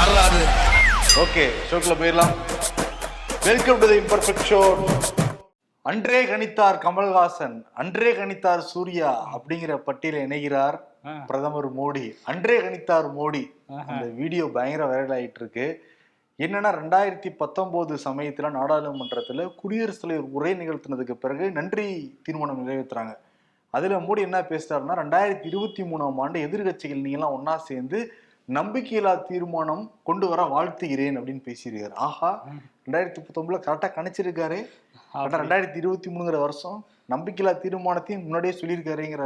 வரலாறு ஓகே ஷோக்குள்ள போயிடலாம். Welcome to the imperfect show அன்றே கணித்தார் கமல்ஹாசன் அன்றே கணித்தார் சூர்யா அப்படிங்கிற பட்டியல இணைகிறார். பிரதமர் மோடி. அன்றே கணித்தார் மோடி. அந்த வீடியோ பயங்கர வைரல் ஆயிட்டு இருக்கு என்னன்னா ரெண்டாயிரத்தி பத்தொன்பது சமயத்துல நாடாளுமன்றத்துல குடியரசுத் தலைவர் உரை நிகழ்த்தினதுக்கு பிறகு நன்றி தீர்மானம் நிறைவேற்றுறாங்க அதுல மோடி என்ன பேசுறாருன்னா ரெண்டாயிரத்தி இருபத்தி மூணாம் ஆண்டு எதிர்கட்சிகள் நீங்களாம் ஒண்ணா சேர்ந்து நம்பிக்கையில்லா தீர்மானம் கொண்டு வர வாழ்த்துகிறேன் அப்படின்னு பேசியிருக்காரு. ஆஹா ரெண்டாயிரத்தி பத்தொன்பதுல கரெக்டா கணிச்சிருக்காரு. ரெண்டாயிரத்தி இருபத்தி மூணுங்கிற வருஷம் நம்பிக்கையில்லா தீர்மானத்தையும் முன்னாடியே சொல்லியிருக்காருங்கிற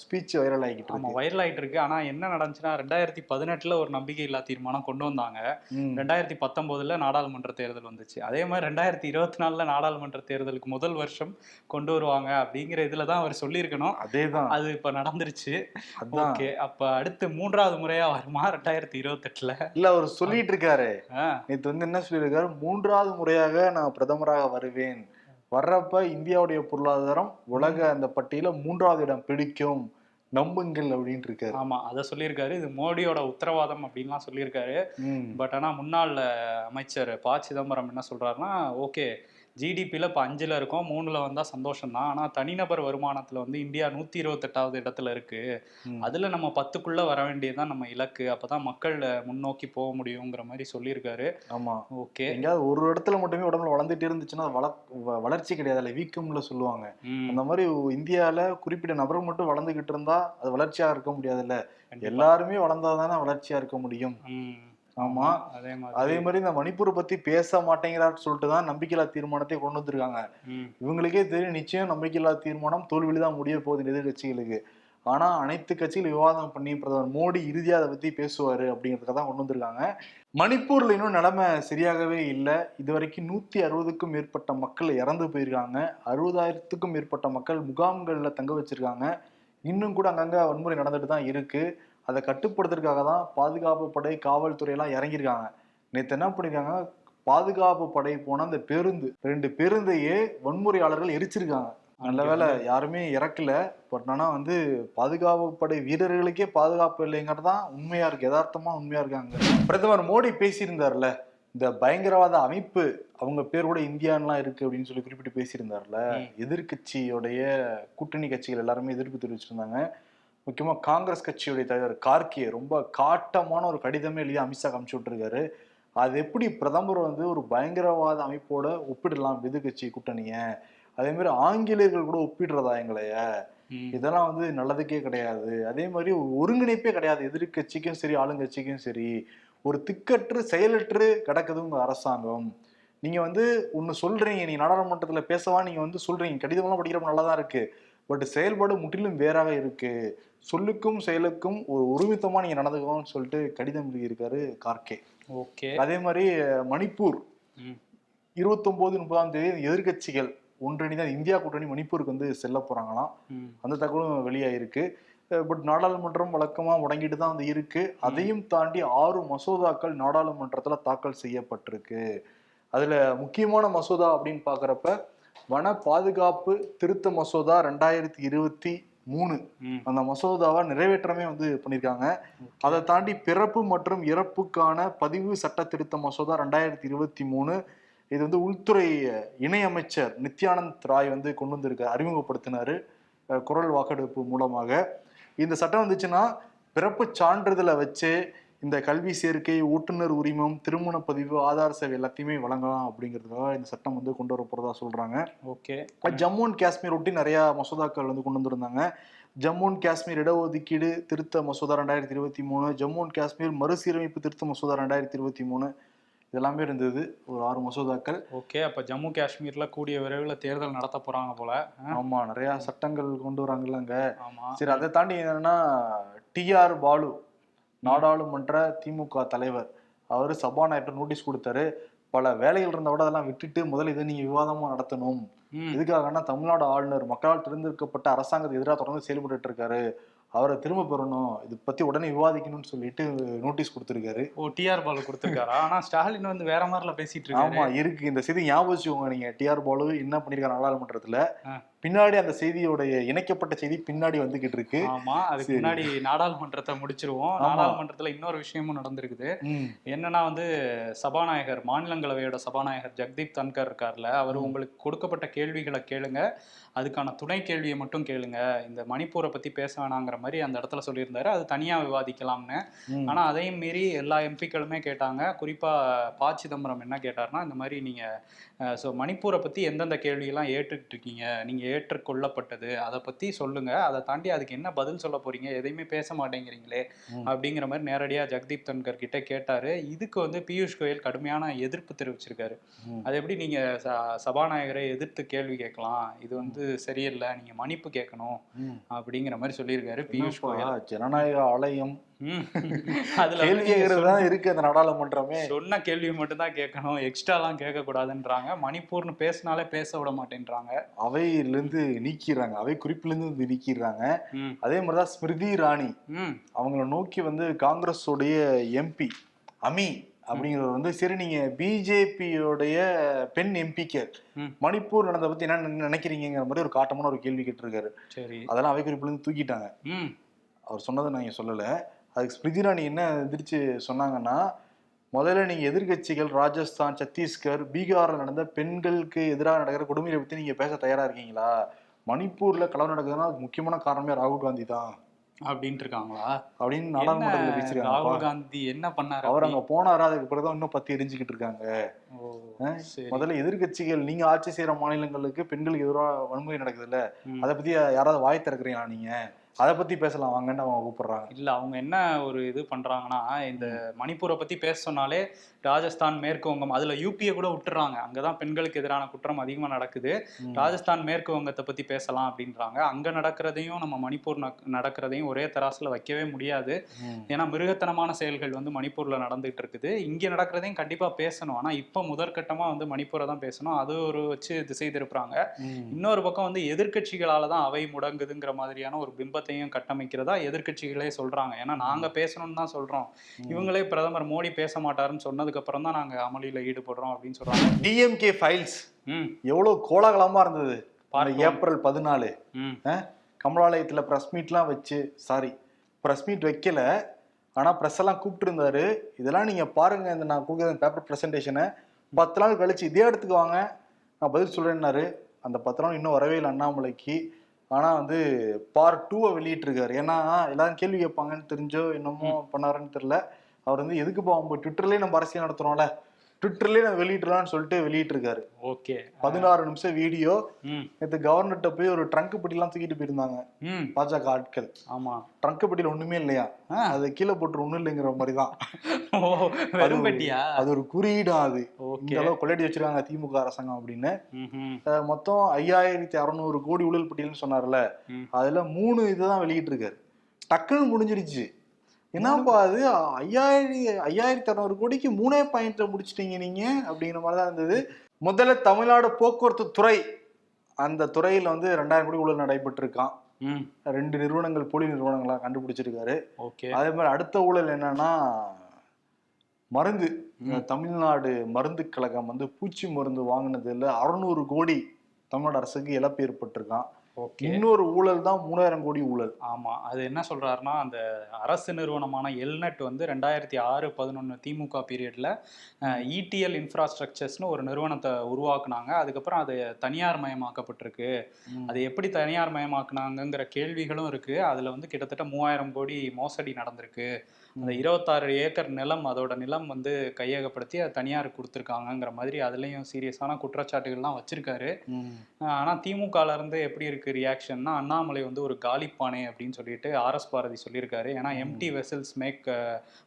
ஸ்பீச் வைரல் ஆகிட்டு ஆமா இருக்கு. வைரல் ஆயிட்டு இருக்கு ஆனா என்ன நடந்துச்சுன்னா ரெண்டாயிரத்தி பதினெட்டுல ஒரு நம்பிக்கை இல்லா தீர்மானம் கொண்டு வந்தாங்க. ரெண்டாயிரத்தி பத்தொன்பதுல நாடாளுமன்ற தேர்தல் வந்துச்சு. அதே மாதிரி ரெண்டாயிரத்தி இருபத்தி நாலுல நாடாளுமன்ற தேர்தலுக்கு முதல் வருஷம் கொண்டு வருவாங்க அப்படிங்கிற இதுல தான் அவர் சொல்லியிருக்கணும். அதேதான். அது இப்ப நடந்துருச்சு. ஓகே அப்ப அடுத்து மூன்றாவது முறையா வருமா ரெண்டாயிரத்தி இருபத்தெட்டுல? இல்ல அவர் சொல்லிட்டு இருக்காரு. நேத்து வந்து என்ன சொல்லியிருக்காரு? மூன்றாவது முறையாக நான் பிரதமராக வருவேன். வர்றப்ப இந்தியாவுடைய பொருளாதாரம் உலக அந்த பட்டியல மூன்றாவது இடம் பிடிக்கும். நம்புங்கள் அப்படின்ட்டு இருக்காரு. ஆமா அதை சொல்லியிருக்காரு. இது மோடியோட உத்தரவாதம் அப்படின்லாம் சொல்லியிருக்காரு. பட் ஆனா முன்னாள் அமைச்சர் ப சிதம்பரம் என்ன சொல்றாருன்னா ஓகே ஜிடிபியில் இப்போ அஞ்சில் இருக்கோம் மூணில் வந்தால் சந்தோஷம் தான் ஆனால் தனிநபர் வருமானத்தில் வந்து இந்தியா நூற்றி இருபத்தெட்டாவது இடத்துல இருக்கு. ம். அதில் நம்ம பத்துக்குள்ளே வர வேண்டியதுதான் நம்ம இலக்கு. அப்போ தான் மக்கள் முன்னோக்கி போக முடியுங்கிற மாதிரி சொல்லியிருக்காரு. ஆமா. ஓகே. எங்கேயாவது ஒரு இடத்துல மட்டுமே உடம்புல வளர்ந்துட்டே இருந்துச்சுன்னா வள வளர்ச்சி கிடையாது. இல்ல வீக்கம்ல சொல்லுவாங்க. அந்த மாதிரி இந்தியால குறிப்பிட்ட நபர் மட்டும் வளர்ந்துகிட்டு இருந்தா அது வளர்ச்சியா இருக்க முடியாதுல்ல. எல்லாருமே வளர்ந்தாதானே வளர்ச்சியா இருக்க முடியும். ஆமா. அதே மாதிரி. அதே மாதிரி இந்த மணிப்பூரை பத்தி பேச மாட்டேங்கிறான்னு சொல்லிட்டு தான் நம்பிக்கையில்லா தீர்மானத்தை கொண்டு வந்திருக்காங்க. இவங்களுக்கே தெரியும் நிச்சயம் நம்பிக்கையில்லா தீர்மானம் தோல்வியில தான் முடிய போகுது எதிர்கட்சிகளுக்கு. ஆனா அனைத்து கட்சிகள் விவாதம் பண்ணி பிரதமர் மோடி இறுதியா அதை பத்தி பேசுவாரு அப்படிங்கிறதுக்காக தான் கொண்டு வந்திருக்காங்க. மணிப்பூர்ல இன்னும் நிலைமை சரியாகவே இல்லை. இது வரைக்கும் நூத்தி அறுபதுக்கும் மேற்பட்ட மக்கள் இறந்து போயிருக்காங்க. அறுபதாயிரத்துக்கும் மேற்பட்ட மக்கள் முகாம்கள்ல தங்க வச்சிருக்காங்க. இன்னும் கூட அங்கங்க வன்முறை நடந்துட்டு தான் இருக்கு. அதை கட்டுப்படுத்துறதுக்காக தான் பாதுகாப்பு படை காவல்துறை எல்லாம் இறங்கியிருக்காங்க. நேத்து என்ன பண்ணிருக்காங்க? பாதுகாப்பு படை போன அந்த பேருந்து ரெண்டு பேருந்தையே வன்முறையாளர்கள் எரிச்சிருக்காங்க. நல்ல வேளை யாருமே இறக்கல. பட் ஆனா வந்து பாதுகாப்பு படை வீரர்களுக்கே பாதுகாப்பு இல்லைங்கிறது தான் உண்மையா இருக்கு. யதார்த்தமா உண்மையா இருக்காங்க. பிரதமர் மோடி பேசியிருந்தார்ல இந்த பயங்கரவாத அமைப்பு அவங்க பேர் கூட இந்தியான்லாம் இருக்கு அப்படின்னு சொல்லி குறிப்பிட்டு பேசியிருந்தார்ல. ம். எதிர்க்கட்சியோடைய கூட்டணி கட்சிகள் எல்லாருமே எதிர்ப்பு தெரிவிச்சிருந்தாங்க. முக்கியமா காங்கிரஸ் கட்சியுடைய தலைவர் கார்கே ரொம்ப காட்டமான ஒரு கடிதமே எழுதி அமித்ஷா அமுச்சு விட்டுருக்காரு. அது எப்படி பிரதமர் வந்து ஒரு பயங்கரவாத அமைப்போட ஒப்பிடலாம் எதிர்க்கட்சி கூட்டணிய? அதே மாதிரி ஆங்கிலேயர்கள் கூட ஒப்பிடுறதா எங்களைய இதெல்லாம் வந்து நல்லதுக்கே கிடையாது. அதே மாதிரி ஒரு ஒருங்கிணைப்பே கிடையாது. எதிர்க்கட்சிக்கும் சரி ஆளுங்கட்சிக்கும் சரி. ஒரு திக்கற்று செயலற்று கிடக்குது உங்க அரசாங்கம். நீங்க வந்து ஒன்னு சொல்றீங்க நீங்க நாடாளுமன்றத்துல பேசவா நீங்க வந்து சொல்றீங்க. கடிதம்லாம் படிக்கிறப்ப நல்லா தான் இருக்கு. பட் செயல்பாடு முற்றிலும் வேறாக இருக்கு. சொல்லுக்கும் செயலுக்கும் ஒரு ஒருமித்தமா நீங்க நடந்துக்கணும்னு சொல்லிட்டு கடிதம் எழுதியிருக்காரு கார்கே ஓகே. அதே மாதிரி மணிப்பூர் ம், இருபத்தொன்பது முப்பதாம் தேதி எதிர்க்கட்சிகள் ஒன்றிணைந்த இந்தியா கூட்டணி மணிப்பூருக்கு வந்து செல்ல போறாங்களாம். ம், அந்த தகவலும் வெளியாயிருக்கு. பட் நாடாளுமன்றம் வழக்கமா முடங்கிட்டு தான் வந்து இருக்கு. அதையும் தாண்டி ஆறு மசோதாக்கள் நாடாளுமன்றத்துல தாக்கல் செய்யப்பட்டிருக்கு. அதுல முக்கியமான மசோதா அப்படின்னு பாக்குறப்ப வன பாதுகாப்பு திருத்த மசோதா ரெண்டாயிரத்தி இருபத்தி மூணு. அந்த மசோதாவை நிறைவேற்றமே வந்து பண்ணியிருக்காங்க. அதை தாண்டி பிறப்பு மற்றும் இறப்புக்கான பதிவு சட்ட திருத்த மசோதா ரெண்டாயிரத்தி இருபத்தி மூணு. இது வந்து உள்துறை இணையமைச்சர் நித்யானந்த் ராய் வந்து கொண்டு வந்திருக்க அறிமுகப்படுத்தினாரு குரல் வாக்கெடுப்பு மூலமாக. இந்த சட்டம் வந்துச்சுன்னா பிறப்பு சான்றிதழை வச்சு இந்த கல்வி சேர்க்கை ஓட்டுநர் உரிமம் திருமண பதிவு ஆதார் சேவை எல்லாத்தையுமே வழங்கலாம் அப்படிங்கிறதுக்காக இந்த சட்டம் வந்து கொண்டு வர போறதா சொல்றாங்க. ஓகே. ஜம்மு அண்ட் காஷ்மீர் ஒட்டி நிறைய மசோதாக்கள் வந்து கொண்டு வந்திருந்தாங்க. ஜம்மு அண்ட் காஷ்மீர் இடஒதுக்கீடு திருத்த மசோதா ரெண்டாயிரத்தி இருபத்தி மூணு ஜம்மு அண்ட் காஷ்மீர் மறுசீரமைப்பு திருத்த மசோதா ரெண்டாயிரத்தி இருபத்தி மூணு இதெல்லாமே இருந்தது. ஒரு ஆறு மசோதாக்கள். ஓகே அப்ப ஜம்மு காஷ்மீர்ல கூடிய விரைவில் தேர்தல் நடத்த போறாங்க போல. ஆமா நிறைய சட்டங்கள் கொண்டு வராங்கல்ல அங்க ஆமா. சரி அதை தாண்டி என்னன்னா டிஆர் பாலு நாடாளுமன்ற திமுக தலைவர். அவர் சபாநாயகர் நோட்டீஸ் கொடுத்தாரு. பல வேலைகள் இருந்த விட அதெல்லாம் விட்டுட்டு முதல்ல இதை நீங்க விவாதமா நடத்தணும். ம், எதுக்காகன்னா தமிழ்நாடு ஆளுநர் மக்களால் தேர்ந்தெடுக்கப்பட்ட அரசாங்கத்துக்கு எதிராக தொடர்ந்து செயல்பட்டு இருக்காரு அவரை திரும்ப பெறணும். இது பத்தி உடனே விவாதிக்கணும்னு சொல்லிட்டு நோட்டீஸ் கொடுத்திருக்காரு. ஓ டிஆர் பாலு கொடுத்துருக்காரா? ஆனா ஸ்டாலின் வந்து வேற மாதிரில பேசிட்டு ஆமா இருக்காரு இருக்கு. இந்த செய்தி ஞாபகம் வச்சுக்கோங்க நீங்க. டிஆர் பாலு என்ன பண்ணிருக்காரு நாடாளுமன்றத்துல. பின்னாடி அந்த செய்தியோடைய இணைக்கப்பட்ட செய்தி பின்னாடி வந்துகிட்டு இருக்கு. ஆமா அதுக்கு. முன்னாடி நாடாளுமன்றத்தை முடிச்சிருவோம். நாடாளுமன்றத்துல இன்னொரு விஷயமும் நடந்திருக்குது. என்னன்னா வந்து சபாநாயகர் மாநிலங்களவையோட சபாநாயகர் ஜெக்தீப் தன்கர் இருக்கார்ல அவர். உங்களுக்கு கொடுக்கப்பட்ட கேள்விகளை கேளுங்க. அதுக்கான துணை கேள்வியை மட்டும் கேளுங்க. இந்த மணிப்பூரை பத்தி பேச வேணாங்கிற மாதிரி அந்த இடத்துல சொல்லியிருந்தாரு. அது தனியா விவாதிக்கலாம்னு. ஆனா அதையும் மீறி எல்லா எம்பிக்களுமே கேட்டாங்க. குறிப்பா ப சிதம்பரம் என்ன கேட்டார்னா இந்த மாதிரி நீங்க ஸோ மணிப்பூரை பத்தி எந்தெந்த கேள்வியெல்லாம் ஏற்றுக்கிட்டு இருக்கீங்க? நீங்க ஏற்றுக்கொள்ளப்பட்டது அதை பத்தி சொல்லுங்க அதை தாண்டி அதுக்கு என்ன பதில் சொல்ல போறீங்க எதையுமே பேச மாட்டேங்கிறீங்களே. அப்படிங்கிற மாதிரி நேரடியா ஜெகதீப் தன்கர் கிட்ட கேட்டாரு இதுக்கு வந்து பியூஷ் கோயல் கடுமையான எதிர்ப்பு தெரிவிச்சிருக்காரு. அது எப்படி நீங்க ச- சபாநாயகரை எதிர்த்து கேள்வி கேட்கலாம் இது வந்து சரியில்லை நீங்க மன்னிப்பு கேட்கணும். அப்படிங்கிற மாதிரி சொல்லியிருக்காரு பியூஷ் கோயல் ஜனநாயக ஆலயம். அதுல வந்து கேள்வி நீங்க கேட்கறது தான் இருக்கு அந்த நாடாளுமன்றமே. சொன்ன கேள்வி மட்டும் தான் கேட்கணும். எக்ஸ்ட்ராலாம் கேட்க கூடாதுன்றாங்க மணிப்பூர்னு பேசினாலே பேச விட மாட்டேன்றாங்க. அவையிலிருந்து நீக்கிறாங்க அவை குறிப்பிலிருந்து வந்து நீக்கிறாங்க அதே மாதிரிதான் ஸ்மிருதி இராணி ம். அவங்கள நோக்கி வந்து காங்கிரஸோடைய எம்பி அமி அப்படிங்கிறவர் வந்து சரி நீங்க பிஜேபியோடைய பெண் எம்பிக்கு ம். மணிப்பூர் நடந்ததை பத்தி என்ன நினை- நினைக்கிறீங்கிற மாதிரி ஒரு காட்டமான ஒரு கேள்வி கேட்டிருக்காரு. சரி. அதெல்லாம் அவை குறிப்பிலிருந்து தூக்கிட்டாங்க. ம். அவர் சொன்னதை நான் சொல்லல. அதுக்கு ஸ்மிருதி இராணி என்ன எதிர்த்து சொன்னாங்கன்னா முதல்ல நீங்க எதிர்க்கட்சிகள் ராஜஸ்தான் சத்தீஸ்கர் பீகார்ல நடந்த பெண்களுக்கு எதிராக நடக்கிற கொடுமையை பத்தி நீங்க பேச தயாரா இருக்கீங்களா? மணிப்பூர்ல கலவரம் நடக்குதுன்னா அதுக்கு முக்கியமான காரணமே ராகுல் காந்தி தான். அப்படின்ட்டு இருக்காங்களா? அப்படின்னு நாடாளுமன்றத்தில் பேசிருக்காங்க ராகுல் காந்தி என்ன பண்ணாரு அவர்? அங்க போனாரு அதுக்கு பிறகுதான் இன்னும் பத்தி எரிஞ்சுக்கிட்டு இருக்காங்க. முதல்ல எதிர்க்கட்சிகள் நீங்க ஆட்சி செய்யற மாநிலங்களுக்கு பெண்களுக்கு எதிராக வன்முறை நடக்குதுல்ல ம். அதை பத்தி யாராவது வாய் திறக்கிறீங்களா நீங்க? அதை பத்தி பேசலாம். வாங்கன்னு அவங்க கூப்பிடுறாங்க. இல்ல அவங்க என்ன ஒரு இது பண்றாங்கன்னா இந்த மணிப்பூரை பத்தி பேச சொன்னாலே ராஜஸ்தான் மேற்கு வங்கம் அதுல யூபியை கூட விட்டுறாங்க. அங்கதான் பெண்களுக்கு எதிரான குற்றம் அதிகமா நடக்குது. ராஜஸ்தான் மேற்கு வங்கத்தை பத்தி பேசலாம் அப்படின்றாங்க. அங்க நடக்கிறதையும் நம்ம மணிப்பூர் நடக்கிறதையும் ஒரே தராசுல வைக்கவே முடியாது. ஏன்னா மிருகத்தனமான செயல்கள் வந்து மணிப்பூர்ல நடந்துட்டு இருக்குது. இங்க நடக்கிறதையும் கண்டிப்பா பேசணும். ஆனா இப்ப முதற்கட்டமா வந்து மணிப்பூரை தான் பேசணும். அது ஒரு வச்சு திசை திருப்புறாங்க. இன்னொரு பக்கம் வந்து எதிர்க்கட்சிகளால தான் அவை முடங்குதுங்கிற மாதிரியான ஒரு பிம்பத்தையும் கட்டமைக்கிறதா எதிர்க்கட்சிகளே சொல்றாங்க. ஏன்னா நாங்க பேசணும்னு தான் சொல்றோம். இவங்களே பிரதமர் மோடி பேச மாட்டாருன்னு சொன்னதுக்கு அப்புறம் தான் நாங்க அமளியில ஈடுபடுறோம் அப்படின்னு சொல்றாங்க. டிஎம்கே ஃபைல்ஸ் ம். எவ்வளவு கோலாகலமா இருந்தது. ஏப்ரல் பதினாலு. கமலாலயத்துல ப்ரெஸ் மீட்லாம் வச்சு சாரி ப்ரெஸ் மீட் வைக்கல. ஆனா ப்ரெஸ் எல்லாம் கூப்பிட்டு இருந்தாரு இதெல்லாம் நீங்க பாருங்க இந்த நான் கொடுக்குற பேப்பர் ப்ரெசன்டேஷனை பத்து நாள் கழிச்சு இதே இடத்துக்கு வாங்க. நான் பதில் சொல்றேன்னாரு. அந்த பத்து நாள் இன்னும் வரவே இல்லை அண்ணாமலைக்கு. ஆனா வந்து பார்ட் டூவை வெளியிட்டிருக்காரு. ஏன்னா எல்லாரும் கேள்வி கேட்பாங்கன்னு தெரிஞ்சோ என்னமோ பண்ணாருன்னு தெரியல. அவர் வந்து எதுக்கு போவோம் ட்விட்டர்லயே நம்ம அரசியல் நடத்துறோம்ல? ட்விட்டர்லயே நம்ம வெளியிடலாம்னு சொல்லிட்டு வெளியிட்டிருக்காரு. ஓகே. பதினாறு நிமிஷம் வீடியோ. நேற்று கவர்னர்கிட்ட போய் ஒரு ட்ரங்க் பெட்டிலாம் தூக்கிட்டு போயிருந்தாங்க. பாஜக ஆட்கள். ஆமா. ட்ரங்க் பெட்டியில ஒண்ணுமே இல்லையா. அது கீழே போட்டு ஒண்ணும் இல்லைங்கிற மாதிரி தான் அது ஒரு குறியீடா அது. இந்த அளவு கொள்ளடி வச்சிருக்காங்க திமுக அரசாங்கம் அப்படின்னு. மொத்தம் ஐயாயிரத்தி அறநூறு கோடி ஊழல் பட்டியல்னு சொன்னார்ல. அதுல மூணு இதுதான் வெளியிட்டு இருக்காரு டக்குன்னு முடிஞ்சிருச்சு. என்னப்பா அது? ஐயாயிரம் ஐயாயிரத்தி அறநூறு கோடிக்கு மூணே பாயிண்ட்ல முடிச்சிட்டீங்க நீங்க அப்படிங்கிற மாதிரி தான் இருந்தது. முதல்ல தமிழ்நாடு போக்குவரத்து துறை அந்த துறையில வந்து ரெண்டாயிரம் கோடி ஊழல் நடைபெற்று இருக்கான் ரெண்டு நிறுவனங்கள் போலி நிறுவனங்களா கண்டுபிடிச்சிருக்காரு. ஓகே. அதே மாதிரி அடுத்த ஊழல் என்னன்னா மருந்து. தமிழ்நாடு மருந்து கழகம் வந்து பூச்சி மருந்து வாங்கினதுல அறுநூறு கோடி தமிழ்நாடு அரசுக்கு இழப்பு ஏற்பட்டிருக்கான். இன்னொரு ஊழல் தான் மூணாயிரம் கோடி ஊழல். ஆமா. அது என்ன சொல்றாருன்னா அந்த அரசு நிறுவனமான எல்நெட் வந்து ரெண்டாயிரத்தி ஆறு பதினொன்று திமுக பீரியட்ல இடிஎல் இன்ஃப்ராஸ்ட்ரக்சர்ஸ்னு ஒரு நிறுவனத்தை உருவாக்குனாங்க. அதுக்கப்புறம் அது தனியார் மயமாக்கப்பட்டிருக்கு. அது எப்படி தனியார் மயமாக்குனாங்கங்கிற கேள்விகளும் இருக்கு. அதுல வந்து கிட்டத்தட்ட மூவாயிரம் கோடி மோசடி நடந்திருக்கு. அந்த இருபத்தாறு ஏக்கர் நிலம் அதோட நிலம் வந்து கையகப்படுத்தி அது தனியார் கொடுத்துருக்காங்கங்கிற மாதிரி அதுலயும் சீரியஸான குற்றச்சாட்டுகள்லாம் வச்சிருக்காரு. ம். ஆஹ் ஆனா திமுகல இருந்து எப்படி இருக்கு ரியாக்ஷன்னா அண்ணாமலை வந்து ஒரு காலிப்பானை அப்படின்னு சொல்லிட்டு ஆர்எஸ் பாரதி சொல்லியிருக்காரு. ஏன்னா எம்டி வெசல்ஸ் மேக்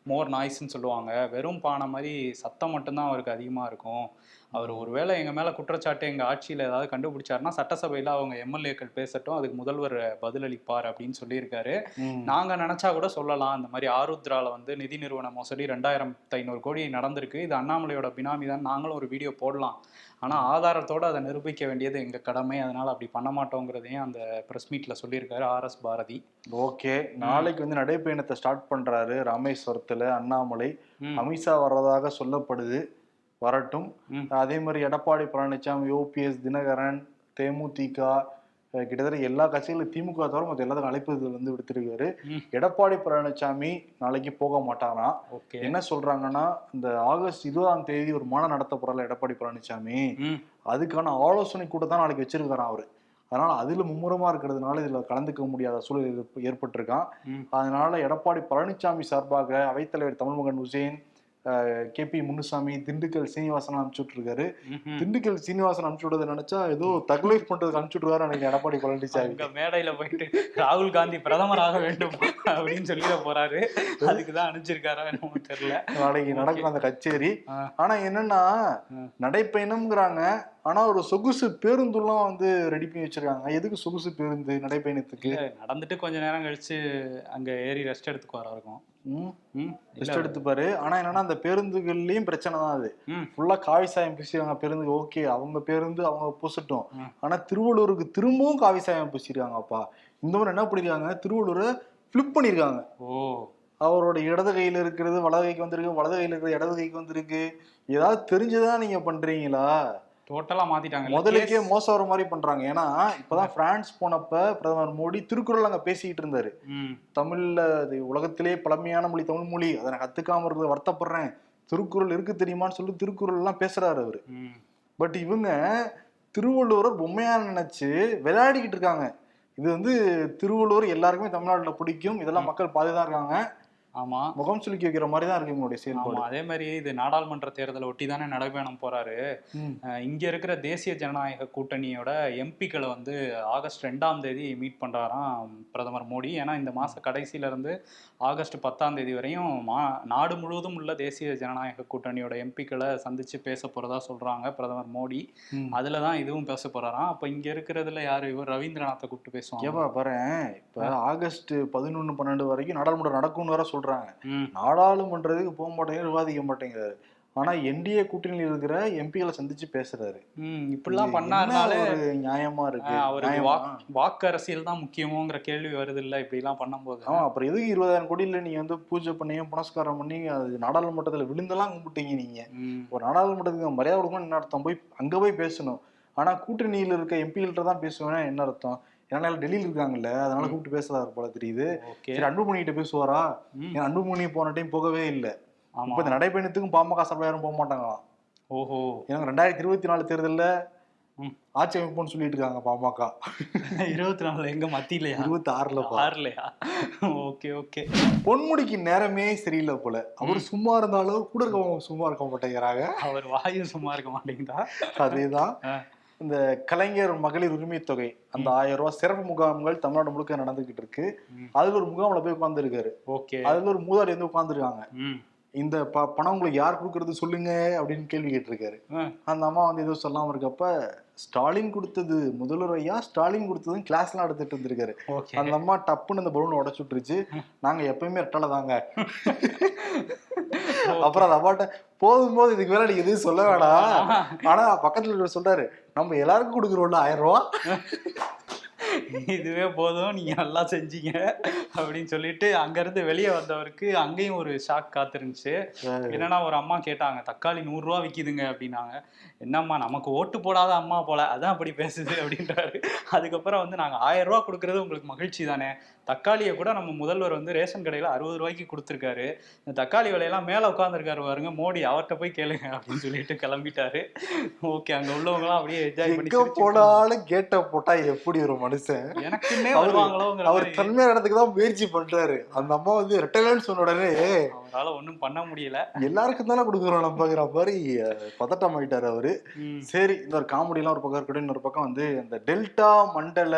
மோர் நாய்ஸ்ன்னு சொல்லுவாங்க. வெறும் பானை மாதிரி சத்தம் மட்டும்தான் அவருக்கு அதிகமா இருக்கும். அவர் ஒருவேளை எங்க மேல குற்றச்சாட்டு எங்க ஆட்சியில ஏதாவது கண்டுபிடிச்சாருன்னா சட்டசபையில அவங்க எம்எல்ஏக்கள் பேசட்டும் அதுக்கு முதல்வர் பதிலளிப்பார் அப்படின்னு சொல்லியிருக்காரு. ம். நாங்க நினைச்சா கூட சொல்லலாம். இந்த மாதிரி ஆருத்ரால வந்து நிதி நிறுவன மோசடி ரெண்டாயிரத்தி ஐநூறு கோடி நடந்திருக்கு. இது அண்ணாமலையோட பினாமி தான். நாங்களும் ஒரு வீடியோ போடலாம். ஆனா ஆதாரத்தோட அதை நிரூபிக்க வேண்டியது எங்க கடமை. அதனால அப்படி பண்ண மாட்டோங்கிறதையும் அந்த பிரஸ் மீட்ல சொல்லியிருக்காரு ஆர் எஸ் பாரதி. ஓகே. நாளைக்கு வந்து நடைப்பயணத்தை ஸ்டார்ட் பண்றாரு ராமேஸ்வரத்துல அண்ணாமலை. அமித்ஷா வர்றதாக சொல்லப்படுது. வரட்டும். அதே மாதிரி எடப்பாடி பழனிசாமி ஓபிஎஸ் தினகரன் தேமுதிக கிட்டத்தட்ட எல்லா கட்சிகளும் திமுக தவிர மற்ற எல்லாத்துக்கும் அழைப்பு வந்து விடுத்திருக்காரு. எடப்பாடி பழனிசாமி நாளைக்கு போக மாட்டாராம் என்ன சொல்றாங்கன்னா இந்த ஆகஸ்ட் இருபதாம் தேதி ஒரு மாநாடு நடத்த போறாரு எடப்பாடி பழனிசாமி அதுக்கான ஆலோசனை கூட தான் நாளைக்கு வச்சிருக்காராம் அவரு. அதனால அதுல மும்முரமா இருக்கிறதுனால இதுல கலந்துக்க முடியாத சூழல் ஏற்ப- ஏற்பட்டிருக்கான். அதனால எடப்பாடி பழனிசாமி சார்பாக அவைத்தலைவர் தமிழ்மகன் உசேன் கே பி முனுசாமி திண்டுக்கல் சீனிவாசன் அனுப்பிச்சு ம்ஹும். திண்டுக்கல் சீனிவாசன் அனுப்பிச்சு விடுறத நினைச்சா ஏதோ தக்லைஃப் பண்றதுக்கு அனுப்பிச்சு விட்டுருவாரு எனக்கு எடப்பாடி பழனிசாமி மேடையில போயிட்டு ராகுல் காந்தி பிரதமர் ஆக வேண்டும் அப்படின்னு சொல்லிட போறாரு அதுக்கு தான் அனுப்பிச்சிருக்காரா என்னமோ தெரியல நாளைக்கு நடக்கும் அந்த கச்சேரி. ஆனா என்னன்னா. நடைப்பயணம்ங்கிறாங்க ஆனா ஒரு சொகுசு பேருந்துலாம் வந்து ரெடி பண்ணி வச்சிருக்காங்க. எதுக்கு சொகுசு பேருந்து நடைப்பயணத்துக்கு? நடந்துட்டு கொஞ்ச நேரம் கழிச்சு அங்க ஏறி ரெஸ்ட் எடுத்துக்குவாரா இருக்கும். ம். ம் ரெஸ்ட் எடுத்துப்பாரு ஆனா என்னன்னா அந்த பேருந்துகள்லயும் பிரச்சனை தான் அது. ஃபுல்லா காவி சாயம் பூசிடுறாங்க பேருந்து ஓகே அவங்க பேருந்து அவங்க பூசட்டும். ஆனா திருவள்ளூருக்கு திரும்பவும் காவி சாயம் பூசிருக்காங்கப்பா. இந்த மாதிரி என்ன பண்ணிருக்காங்க? திருவள்ளூரை ஃபிளிப் பண்ணிருக்காங்க. ஓ. அவரோட இடது கையில இருக்கிறது வலது கைக்கு வந்திருக்கு வலது கையில இருக்கிறது இடது கைக்கு வந்திருக்கு. ஏதாவது தெரிஞ்சுதான் நீங்க பண்றீங்களா? டோட்டலா மாத்திட்டாங்க. முதலுக்கே மோசம் வர மாதிரி பண்றாங்க. ஏன்னா இப்பதான் பிரான்ஸ் போனப்ப பிரதமர் மோடி திருக்குறள் அங்க பேசிக்கிட்டு இருந்தாரு. தமிழ்ல அது உலகத்திலே பழமையான மொழி தமிழ் மொழி. அதை நான் கத்துக்காம இருக்கிறது வருத்தப்படுறேன். திருக்குறள் இருக்கு தெரியுமான்னு சொல்லி திருக்குறள் எல்லாம் பேசுறாரு அவரு. பட் இவங்க திருவள்ளுவரை பொம்மையா நினைச்சு விளையாடிக்கிட்டு இருக்காங்க. இது வந்து திருவள்ளுவர் எல்லாருக்குமே தமிழ்நாட்டுல பிடிக்கும். இதெல்லாம் மக்கள் பாதுதான் இருக்காங்க. ஆமா. முகம் சுலுக்கி வைக்கிற மாதிரி தான் இருக்கு இவங்களுடைய செயல்பாடு. அதே மாதிரி இது நாடாளுமன்ற தேர்தலை ஒட்டி தானே நடைபயணம் போறாரு. இங்க இருக்கிற தேசிய ஜனநாயக கூட்டணியோட எம்பிக்களை வந்து ஆகஸ்ட் ரெண்டாம் தேதி மீட் பண்றாராம் பிரதமர் மோடி. ஏன்னா இந்த மாச கடைசியில இருந்து ஆகஸ்ட் பத்தாம் தேதி வரையும் மா நாடு முழுவதும் உள்ள தேசிய ஜனநாயக கூட்டணியோட எம்பிக்களை சந்திச்சு பேச போறதா சொல்றாங்க பிரதமர் மோடி. அதுல தான் இதுவும் பேச போறாராம். அப்ப இங்க இருக்கிறதுல யாரு? இவர் ரவீந்திரநாத்தை கூப்பிட்டு பேசுவாங்க. ஏப்பா பாரு இப்ப ஆகஸ்ட் பதினொன்னு பன்னெண்டு வரைக்கும் நாடாளுமன்றம் நடக்கும்னு வேற சொல்றாங்க. ம். நாடாளுமன்றத்துக்கு போக மாட்டேங்கிறாரு விவாதிக்க மாட்டேங்கிறாரு. ஆனா என்டிஏ கூட்டணியில் இருக்கிற எம்பிகளை சந்திச்சு பேசுறாரு. இப்படிலாம் பண்ணாருனாலே நியாயமா இருக்கு? வாக் வாக்கு அரசியல் தான் முக்கியமோங்கிற கேள்வி வருது இல்ல இப்படி எல்லாம் பண்ணும்போது. ஆமா அப்புறம் எதுக்கு இருபதாயிரம் கோடியில நீங்க வந்து பூஜை பண்ணியும் புனஸ்காரம் பண்ணி அது நாடாளுமன்றத்துல விழுந்தெல்லாம் கும்பிட்டீங்க நீங்க. ஒரு நாடாளுமன்றத்துக்கு மரியாதை கொடுக்கணும் என்ன அர்த்தம்? போய் அங்க போய் பேசணும். ஆனா கூட்டணியில இருக்க எம்பிகள்கிட்ட தான் பேசுவேன்னா என்ன அர்த்தம்? ஏன்னா டெல்லியில இருக்காங்கல்ல அதனால கூப்பிட்டு பேசுறாரு போல தெரியுது. சரி அன்புமணி கிட்ட பேசுவாரா ஏன் அன்புமணி போன டைம் போகவே இல்லை. இப்ப இந்த நடைபயணத்துக்கும் பாமக சார்பா யாரும் போக மாட்டாங்களாம் ஓஹோ. ஏன்னா ரெண்டாயிரத்தி இருபத்தி நாலு தேர்தல்ல. ஆட்சி அமைப்புன்னு சொல்லிட்டு இருக்காங்க பாமக. இருபத்தி நாலு எங்க மத்தியிலையா? இருபத்தி ஆறுல ஆறுலையா? Okay okay. பொன்முடிக்கு நேரமே சரியில்லை போல. அவர் சும்மா இருந்தாலும் கூட இருக்கவங்க சும்மா இருக்க மாட்டேங்கிறாங்க. அவர் வாயு சும்மா இருக்க மாட்டேங்குதா? அதேதான். இந்த கலைஞர் மகளிர் உரிமை தொகை அந்த ஆயிரம் ரூபாய் சிறப்பு முகாம்கள் தமிழ்நாடு முழுக்க நடந்துகிட்டு இருக்கு. அதுல ஒரு முகாம்ல போய் உட்கார்ந்துருக்காரு. ஓகே. அதுல ஒரு மூதாடி வந்து உட்கார்ந்துருக்காங்க. ம். இந்த ப பணம் உங்களுக்கு யார் கொடுக்கறது சொல்லுங்க அப்படின்னு கேள்வி கேட்டிருக்காரு. அந்த அம்மா வந்து எதுவும் சொல்லாம இருக்கப்ப ஸ்டாலின் கொடுத்தது முதல்வர் ஐயா ஸ்டாலின் கொடுத்ததும் கிளாஸ்லாம் எடுத்துட்டு இருந்திருக்காரு. அந்த அம்மா டப்புன்னு அந்த பலூனை உடச்சு விட்டுருச்சு. நாங்க எப்பயுமே ரெட்டலை தாங்க. அப்புறம் அந்த அம்மாட்ட போதும் போது இதுக்கு மேல நீங்க எதுவும் சொல்ல வேணாம். ஆனா பக்கத்துல இருக்கிறவர் சொல்றாரு நம்ம எல்லாருக்கும் கொடுக்குறோம்ல ஆயிரம் ரூபா. இதுவே போதும் நீங்க நல்லா செஞ்சீங்க அப்படின்னு சொல்லிட்டு அங்க இருந்து வெளியே வந்தவருக்கு அங்கேயும் ஒரு ஷாக் காத்திருந்துச்சு. என்னன்னா ஒரு அம்மா கேட்டாங்க தக்காளி நூறு ரூபா விக்குதுங்க அப்படின்னாங்க. என்னம்மா நமக்கு ஓட்டு போடாத அம்மா போல அதான் அப்படி பேசுது அப்படின்றாரு. அதுக்கப்புறம் வந்து நாங்க ஆயிரம் ரூபா கொடுக்கறது உங்களுக்கு மகிழ்ச்சி தானே தக்காளியை கூட நம்ம முதல்வர் வந்து ரேஷன் கடையில அறுபது ரூபாய்க்கு கொடுத்துருக்காரு. இந்த தக்காளி விலையெல்லாம் மேல உட்காந்துருக்காரு பாருங்க. மோடி அவர்கிட்ட போய் கேளுங்க அப்படின்னு சொல்லிட்டு கிளம்பிட்டாரு. ஓகே அங்க உள்ளவங்க அப்படியே என்ஜாய் பண்ணி போனாலும் கேட்ட போட்டா எப்படி ஒரு மனுஷன்? எனக்குன்னே வருவாங்களோங்கிற அவர் தன்மையான இடத்துக்கு தான் முயற்சி பண்றாரு. அந்த அம்மா வந்து ரெட்டலைன்னு சொன்ன உடனே அவரால ஒண்ணும் பண்ண முடியல. எல்லாருக்கும் தானே கொடுக்குறோம் நம்மங்கிற மாதிரி. பதட்டம் ஆயிட்டாரு அவரு. சரி இந்த ஒரு காமெடிலாம் ஒரு பக்கம் இருக்கட்டும் இன்னொரு பக்கம் வந்து இந்த டெல்டா மண்டல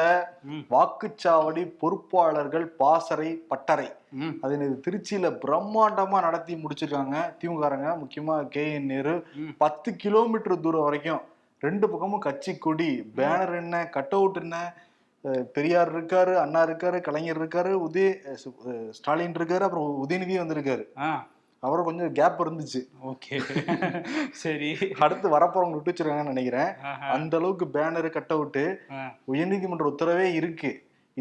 வாக்குச்சாவடி பொறுப்பாளர்கள் பாசறை பட்டறை. அது இது திருச்சியில பிரம்மாண்டமா நடத்தி முடிச்சிருக்காங்க. திமுககாரங்க முக்கியமா கே என் நேரு. பத்து கிலோமீட்டர் தூரம் வரைக்கும் ரெண்டு பக்கமும் கட்சி கொடி. பேனர் என்ன கட் அவுட் என்ன பெரியார் இருக்காரு அண்ணா இருக்காரு கலைஞர் இருக்காரு உதய ஸ்டாலின் இருக்காரு அப்புறம் உதயநிதி வந்திருக்காரு. அவரும் கொஞ்சம் கேப் இருந்துச்சு. ஓகே. சரி. அடுத்து வரப்போறவங்க விட்டு வச்சிருக்காங்கன்னு நினைக்கிறேன். அந்த அளவுக்கு பேனர் கட் அவுட்டு உயர்நீதிமன்ற உத்தரவே இருக்கு.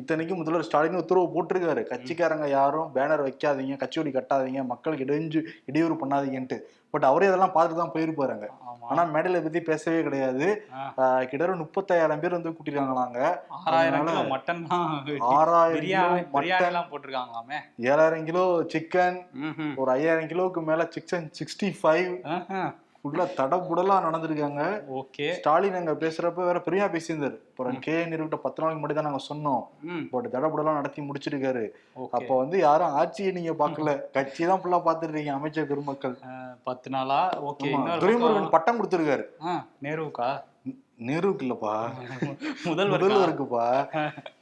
இத்தனைக்கும் முதல்வர் ஸ்டாலின் உத்தரவு போட்டிருக்காரு. கட்சிக்காரங்க யாரும் பேனர் வைக்காதீங்க கட்சியொடி கட்டாதீங்க மக்களுக்கு இடைஞ்சு இடையூறு பண்ணாதீங்கன்ட்டு. பட் அவரே அதெல்லாம் பார்த்துட்டு தான் போயிருப்பாருங்க. ஆனா மேடையில பத்தி பேசவே கிடையாது. கிட்டத்தட்ட முப்பத்தாயிரம் பேர் வந்து கூட்டிருக்காங்களாங்க. ஆறாயிரம் மட்டன் ஆறாயிரம் மட்டன் போட்டிருக்காங்களாமே? ஏழாயிரம் கிலோ சிக்கன். ஒரு ஐயாயிரம் கிலோவுக்கு மேல சிக்கன் சிக்ஸ்டி ஃபைவ் உள்ள தடபுடலா நடந்திருக்காங்க. ஓகே. ஸ்டாலின் அங்க பேசுறப்ப வேற பெரியா பேசியிருந்தாரு. அப்புறம் கே நிறுவிட்ட பத்து நாளைக்கு முன்னாடி தான் நாங்க சொன்னோம். பட் தடபுடலாம் நடத்தி முடிச்சிருக்காரு. அப்ப வந்து யாரும் ஆட்சியை நீங்க பாக்கல கட்சி தான் ஃபுல்லா பாத்துட்டு இருக்கீங்க அமைச்சர் பெருமக்கள். பத்து நாளா? ஓகே. துரைமுருகன் பட்டம் கொடுத்திருக்காரு. ஆ, நேருவுக்கா இல்லப்பா முதல்வர் முதல்வருக்குப்பா.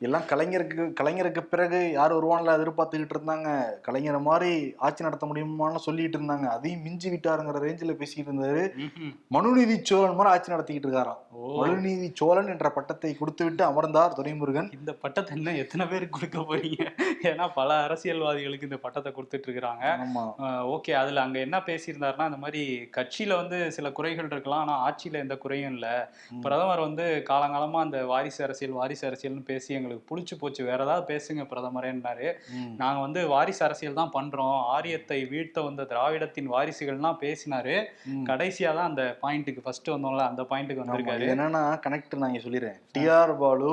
எல்லாம் கலைஞருக்கு கலைஞருக்கு பிறகு யார் வருவான்ல எதிர்பார்த்துக்கிட்டு இருந்தாங்க. கலைஞரை மாதிரி ஆட்சி நடத்த முடியுமான்னு சொல்லிட்டு இருந்தாங்க. அதையும் மிஞ்சி விட்டாருங்கிற ரேஞ்சில பேசிட்டு இருந்தாரு. மனுநீதி சோழன் மாதிரி ஆட்சி நடத்திக்கிட்டு இருக்காராம். மனுநீதி சோழன் என்ற பட்டத்தை கொடுத்து விட்டு அமர்ந்தார் துரைமுருகன். இந்த பட்டத்தை இன்னும் எத்தனை பேருக்கு கொடுக்க போறீங்க? ஏன்னா பல அரசியல்வாதிகளுக்கு இந்த பட்டத்தை கொடுத்துட்டு இருக்கிறாங்க. ஓகே. அதுல அங்க என்ன பேசியிருந்தாருன்னா இந்த மாதிரி கட்சியில வந்து சில குறைகள் இருக்கலாம். ஆனா ஆட்சியில எந்த குறையும் இல்ல. பிரதமர் வந்து காலங்காலமா அந்த வாரிசு அரசியல் வாரிசு அரசியல்னு பேசி எங்களுக்கு புளிச்சு போச்சு. வேற ஏதாவது பேசுங்க பிரதமரேன்னாரு. நாங்க வந்து வாரிசு அரசியல் தான் பண்றோம். ஆரியத்தை வீழ்த்த வந்த திராவிடத்தின் வாரிசுகள்லாம் பேசினாரு. கடைசியா தான் அந்த பாயிண்ட்டுக்கு ஃபர்ஸ்ட் வந்தோம்ல அந்த பாயிண்ட்டுக்கு வந்திருக்காரு. என்னன்னா கனெக்ட் நான் சொல்லிடுறேன். டிஆர் பாலு.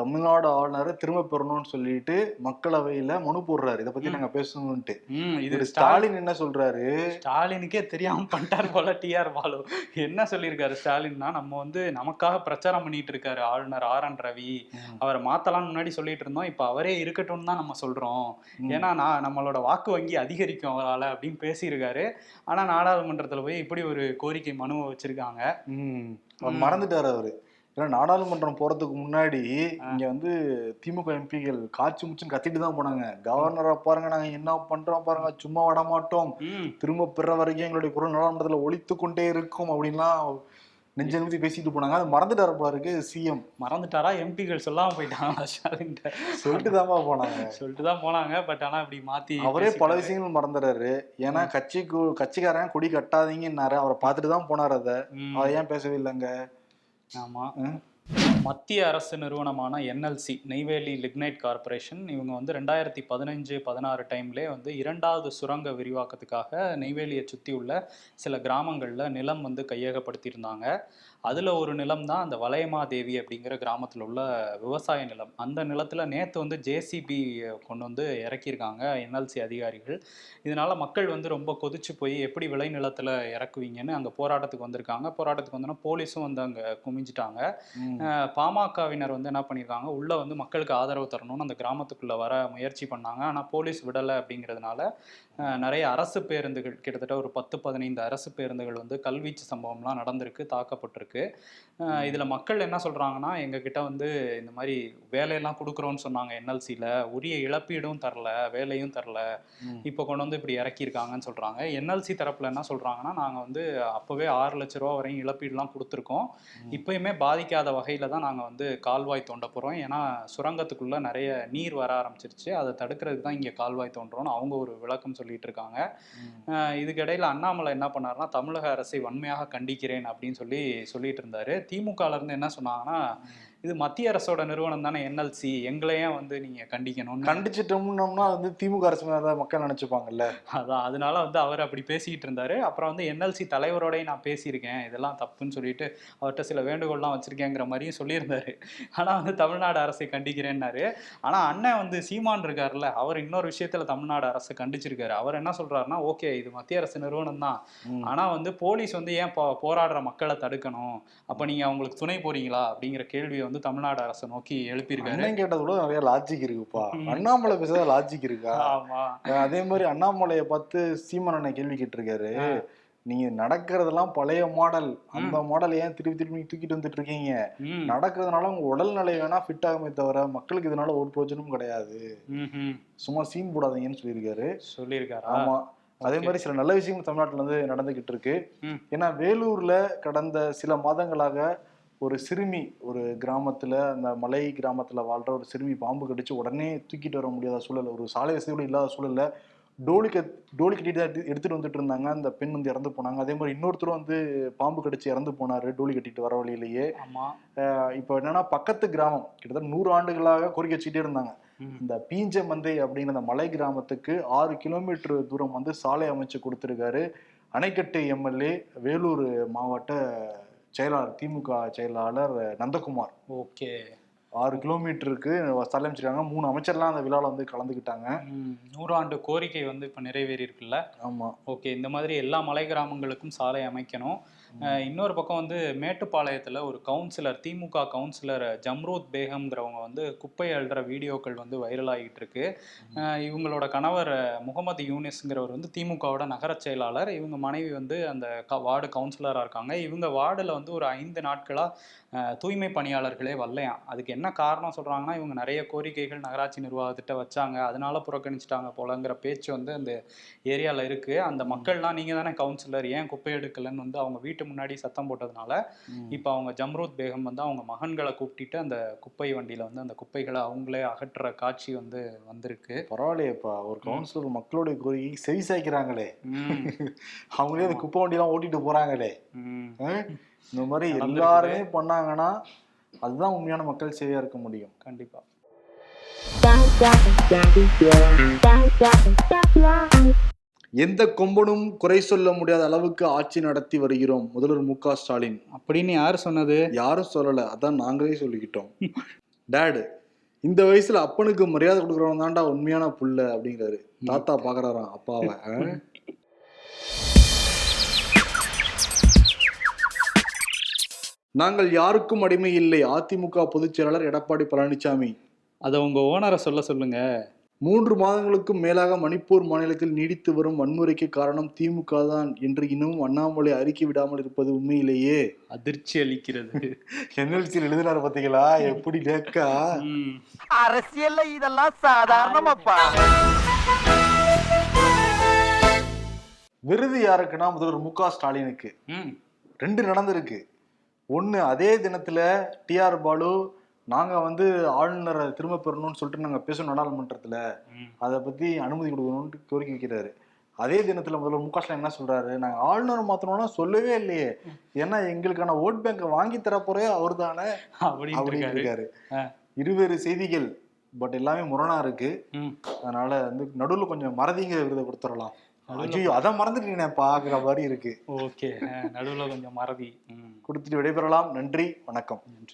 தமிழ்நாடு ஆளுநரை திரும்ப பெறணும்னு சொல்லிட்டு மக்களவையில மனு போடுறாரு. இதை பத்தி. நாங்க பேசணும்ட்டு இது ஸ்டாலின் என்ன சொல்றாரு? ஸ்டாலினுக்கே தெரியாம பண்ணிட்டார் போல டிஆர் பாலு. என்ன சொல்லியிருக்காரு ஸ்டாலின்னா நம்ம வந்து நமக்காக பிரச்சாரம் பண்ணிட்டு இருக்காரு ஆளுநர் ஆர் என் ரவி. அவரை மாத்தலாம்னு முன்னாடி சொல்லிட்டு இருந்தோம் இப்ப அவரே இருக்கட்டும்னு தான் நம்ம சொல்றோம். ஏன்னா நான் நம்மளோட வாக்கு வங்கி அதிகரிக்கும் அவரால் அப்படின்னு பேசியிருக்காரு. ஆனா நாடாளுமன்றத்துல போய் இப்படி ஒரு கோரிக்கை மனுவை வச்சிருக்காங்க. மறந்துட்டாரு அவரு. ஏன்னா நாடாளுமன்றம் போறதுக்கு முன்னாடி இங்க வந்து திமுக எம்பிகள் காய்ச்சி முச்சுன்னு கத்திட்டு தான் போனாங்க. கவர்னரை பாருங்க நாங்க என்ன பண்றோம் பாருங்க சும்மா விட மாட்டோம் திரும்ப பெற வரைக்கும் எங்களுடைய குரல் நாடாளுமன்றத்துல ஒழித்து கொண்டே இருக்கும் அப்படின்லாம் நெஞ்ச நிமித்தி பேசிட்டு போனாங்க. அது மறந்துட்டாரு போல இருக்கு சிஎம் மறந்துட்டாரா? எம்பிகள் சொல்லாம போயிட்டாங்களா? ஸ்டாலின் சொல்லிட்டு தான்ப்பா போனாங்க. சொல்லிட்டு தான் போனாங்க. பட் ஆனா இப்படி மாத்தி அவரே பல. விஷயங்கள் மறந்துறாரு ஏன்னா கட்சிக்கு கட்சிக்காரன் கொடி கட்டாதீங்கன்னாரு. அவரை பார்த்துட்டு தான் போனார் அதை. அதை ஏன் பேசவே இல்லைங்க? ஆமா. மத்திய அரசு நிறுவனமான என்எல்சி நெய்வேலி லிக்னைட் கார்ப்பரேஷன் இவங்க வந்து ரெண்டாயிரத்தி பதினஞ்சு பதினாறு டைம்லேயே வந்து இரண்டாவது சுரங்க விரிவாக்கத்துக்காக நெய்வேலியை சுற்றி உள்ள சில கிராமங்களில் நிலம் வந்து கையகப்படுத்தியிருந்தாங்க. அதில் ஒரு நிலம் தான் அந்த வளையமாதேவி அப்படிங்கிற கிராமத்தில் உள்ள விவசாய நிலம். அந்த நிலத்தில் நேற்று வந்து ஜேசிபி கொண்டு வந்து இறக்கியிருக்காங்க என்எல்சி அதிகாரிகள். இதனால மக்கள் வந்து ரொம்ப கொதிச்சு போய் எப்படி விளை நிலத்தில் இறக்குவீங்கன்னு அங்கே போராட்டத்துக்கு வந்திருக்காங்க. போராட்டத்துக்கு வந்தோன்னா போலீஸும் வந்து அங்கே குமிஞ்சிட்டாங்க. பாமகவினர் வந்து என்ன பண்ணியிருக்காங்க உள்ள வந்து மக்களுக்கு ஆதரவு தரணும்னு அந்த கிராமத்துக்குள்ள வர முயற்சி பண்ணாங்க. ஆனால் போலீஸ் விடலை அப்படிங்கிறதுனால நிறைய அரசு பேருந்துகள் கிட்டத்தட்ட ஒரு பத்து பதினைந்து அரசு பேருந்துகள் வந்து கல்வீச்சு சம்பவம்லாம் நடந்திருக்கு தாக்கப்பட்டிருக்கு. இதுல மக்கள் என்ன சொல்றாங்கன்னா எங்க கிட்ட வந்து இந்த மாதிரி வேலையெல்லாம் கொடுக்குறோன்னு சொன்னாங்க என்எல்சியில் உரிய இழப்பீடும் தரல வேலையும் தரல. இப்போ கொண்டு வந்து இப்படி இறக்கியிருக்காங்கன்னு சொல்றாங்க. என்எல்சி தரப்புல என்ன சொல்றாங்கன்னா நாங்க வந்து அப்பவே ஆறு லட்ச ரூபா வரையும் இழப்பீடுலாம் கொடுத்துருக்கோம். இப்பயுமே பாதிக்காத வகையில தான் நாங்க வந்து கால்வாய் தோண்ட போறோம். ஏன்னா சுரங்கத்துக்குள்ள நிறைய நீர் வர ஆரம்பிச்சிருச்சு. அதை தடுக்கிறதுக்கு தான் இங்க கால்வாய் தோன்றோம்னு அவங்க ஒரு விளக்கம் சொல்லிட்டு இருக்காங்க இதுக்கிடையில அண்ணாமலை என்ன பண்ணாருன்னா தமிழக அரசை வன்மையாக கண்டிக்கிறேன் அப்படின்னு சொல்லி சொல்லிட்டு இருந்தாரு திமுகல இருந்து என்ன சொன்னாங்கன்னா இது மத்திய அரசோட நிறுவனம் தானே என்எல்சி. எங்களையும் வந்து நீங்க கண்டிக்கணும்னு. கண்டிச்சிட்டோம்னோம்னா வந்து திமுக அரசு மேல தான் மக்கள் நினைச்சுப்பாங்கல்ல? அதான் அதனால வந்து அவர் அப்படி பேசிக்கிட்டு இருந்தாரு. அப்புறம் வந்து என்எல்சி தலைவரோடய நான் பேசியிருக்கேன். இதெல்லாம் தப்புன்னு சொல்லிட்டு அவர்கிட்ட சில வேண்டுகோள்லாம் வச்சிருக்கேங்கிற மாதிரியும் சொல்லியிருந்தாரு. ஆனா வந்து தமிழ்நாடு அரசை கண்டிக்கிறேன்னாரு. ஆனா அண்ணன் வந்து சீமான் இருக்காருல்ல அவர் இன்னொரு விஷயத்துல தமிழ்நாடு அரசை கண்டிச்சிருக்காரு. அவர் என்ன சொல்றாருன்னா ஓகே இது மத்திய அரசு நிறுவனம் தான். ஆனா வந்து போலீஸ் வந்து ஏன் போ- போராடுற மக்களை தடுக்கணும்? அப்ப நீங்க அவங்களுக்கு துணை போறீங்களா? அப்படிங்கிற கேள்வியை வந்து தமிழ்நாடு அரசை நோக்கி எழுப்பியிருக்காரு. அண்ணன் கேட்டது கூட நிறைய லாஜிக் இருக்குப்பா. அண்ணாமலை பேசுறது லாஜிக் இருக்கா? ஆமா. அதே மாதிரி அண்ணாமலையை பார்த்து சீமான் அண்ணன் கேள்வி கேட்டிருக்காரு. நீங்க நடக்கிறதெல்லாம் பழைய மாடல் அந்த மாடல் ஏன் திருப்பி திருப்பி தூக்கிட்டு வந்துட்டு இருக்கீங்க? நடக்கிறதுனால உங்க உடல்நிலை வேணா ஃபிட் ஆகுமே தவிர மக்களுக்கு இதனால ஒரு பிரயோஜனமும் கிடையாது. சும்மா சீன் போடாதீங்கன்னு சொல்லியிருக்காரு. சொல்லியிருக்காரா? ஆமா. அதே. மாதிரி சில நல்ல விஷயங்கள் தமிழ்நாட்டுல வந்து நடந்துகிட்டு இருக்கு. ஏன்னா வேலூர்ல கடந்த சில மாதங்களாக ஒரு சிறுமி ஒரு கிராமத்துல அந்த மலை கிராமத்துல வாழ்ற ஒரு சிறுமி பாம்பு கடிச்சு உடனே தூக்கிட்டு வர முடியாத சூழல் ஒரு சாலை வசதி கூட இல்லாத சூழல்ல டோலி கட் டோலி கட்டிட்டு தான் எடுத்து- எடுத்துட்டு வந்துட்டு இருந்தாங்க. அந்த பெண் வந்து இறந்து போனாங்க. அதே மாதிரி இன்னொருத்தரும் வந்து பாம்பு கடிச்சு இறந்து போனாரு டோலி கட்டிட்டு வர வழியிலேயே. இப்போ என்னன்னா பக்கத்து கிராமம் கிட்டத்தட்ட நூறு ஆண்டுகளாக கோரிக்கை வச்சுட்டே இருந்தாங்க. இந்த பீஞ்ச மந்தை அப்படிங்கிற அந்த மலை கிராமத்துக்கு ஆறு கிலோமீட்டர் தூரம் வந்து சாலை அமைச்சு கொடுத்துருக்காரு. அணைக்கட்டு எம்எல்ஏ வேலூர் மாவட்ட செயலாளர் திமுக செயலாளர் நந்தகுமார். ஓகே. ஆறு கிலோமீட்டருக்கு சாலை அமைச்சிருக்காங்க மூணு அமைச்சர்லாம் அந்த விழாவில் வந்து கலந்துக்கிட்டாங்க. நூறாண்டு கோரிக்கை வந்து இப்ப நிறைவேறி இருக்குல்ல ஆமா. ஓகே இந்த மாதிரி எல்லா மலை கிராமங்களுக்கும் சாலை அமைக்கணும். இன்னொரு பக்கம் வந்து மேட்டுப்பாளையத்தில் ஒரு கவுன்சிலர் திமுக கவுன்சிலர் ஜம்ரூத் பேகம்ங்கிறவங்க வந்து குப்பை அழுற வீடியோக்கள் வந்து வைரல் ஆகிட்டு இருக்கு. இவங்களோட கணவர் முகமது யூனிஸ்ங்கிறவர் வந்து திமுகவோட நகர செயலாளர். இவங்க மனைவி வந்து அந்த க- வார்டு கவுன்சிலராக இருக்காங்க. இவங்க வார்டில் வந்து ஒரு ஐந்து நாட்களாக தூய்மை பணியாளர்களே வரலையாம் அதுக்கு என்ன காரணம் சொல்கிறாங்கன்னா இவங்க நிறைய கோரிக்கைகள் நகராட்சி நிர்வாகத்திட்ட வச்சாங்க. அதனால புறக்கணிச்சிட்டாங்க போலங்கிற பேச்சு வந்து அந்த ஏரியாவில் இருக்குது அந்த மக்கள்லாம் நீங்கள் தானே கவுன்சிலர் ஏன் குப்பை எடுக்கலன்னு வந்து அவங்க வீட்டு முன்னாடி சத்தம் போட்டதுனால. இப்போ அவங்க ஜம்ரூத் பேகம் வந்து அவங்க மகன்களை கூப்பிட்டுட்டு அந்த குப்பை வண்டியில வந்து அந்த குப்பைகளை அவங்களே அகற்றுற காட்சி வந்து வந்திருக்கு. பரவாயில்லையேப்பா. ஒரு கவுன்சிலர் மக்களுடைய கோரிக்கை செவி சாய்க்கிறாங்களே. அவங்களே அந்த குப்பை வண்டிலாம் ஓட்டிட்டு போறாங்களே. இந்த மாதிரி. எல்லாருமே பண்ணாங்கன்னா அதுதான் உண்மையான மக்கள் சேவையா இருக்க முடியும். கண்டிப்பா. எந்த கொம்பனும் குறை சொல்ல முடியாத அளவுக்கு ஆட்சி நடத்தி வருகிறோம் முதல்வர் மு க ஸ்டாலின். அப்படின்னு யார் சொன்னது? யாரும் சொல்லல. அதான் நாங்களே சொல்லிக்கிட்டோம். டேடு இந்த வயசுல அப்பனுக்கு மரியாதை கொடுக்குறவன் தான்டா உண்மையான புள்ள அப்படிங்கிறாரு. தாத்தா பாக்குறாராம் அப்பாவை. நாங்கள் யாருக்கும் அடிமை இல்லை. அதிமுக பொதுச் செயலாளர் எடப்பாடி பழனிசாமி அதை உங்க ஓனரை சொல்ல சொல்லுங்க. மூன்று மாதங்களுக்கும் மேலாக மணிப்பூர் மாநிலத்தில் நீடித்து வரும் வன்முறைக்கு காரணம் திமுக தான் என்று இன்னமும் அண்ணாமலை அறிக்கை விடாமல் இருப்பது உண்மையிலேயே. அதிர்ச்சி அளிக்கிறது. என்எல்சியில் எழுதினார் பாத்தீங்களா? எப்படி லேக்கா ம், அரசியல்ல இதெல்லாம் சாதாரணமாப்பா. விருது யாருக்குன்னா முதல்வர் மு க ஸ்டாலினுக்கு. ரெண்டு நடந்திருக்கு. ஒன்று அதே தினத்துல டிஆர் பாலு நாங்க வந்து ஆளுநரை திரும்ப பெறணும்னு சொல்லிட்டு நாங்க பேசணும் நாடாளுமன்றத்துல. அதை பத்தி அனுமதி கொடுக்கணும்னு கோரிக்கை வைக்கிறாரு. அதே தினத்துல முதல்வர் மு ஸ்டாலின் என்ன சொல்றாரு? நாங்க ஆளுநர் மாத்தணும்னா சொல்லவே இல்லையே. ஏன்னா எங்களுக்கான ஓட் பேங்கை வாங்கி தரப்போறே அவர் தானே அப்படின்னு இருக்காரு. இருவேறு செய்திகள் பட் எல்லாமே முரணா இருக்கு. அதனால வந்து நடுவுல கொஞ்சம் மறதிங்க விருதை கொடுத்துடலாம் ஐயோ அதை மறந்துட்டீங்க பாக்குற மாதிரி இருக்கு. ஓகே. நடுவுல கொஞ்சம் மறதி. கொடுத்துட்டு விடைபெறலாம். நன்றி வணக்கம். நன்றி.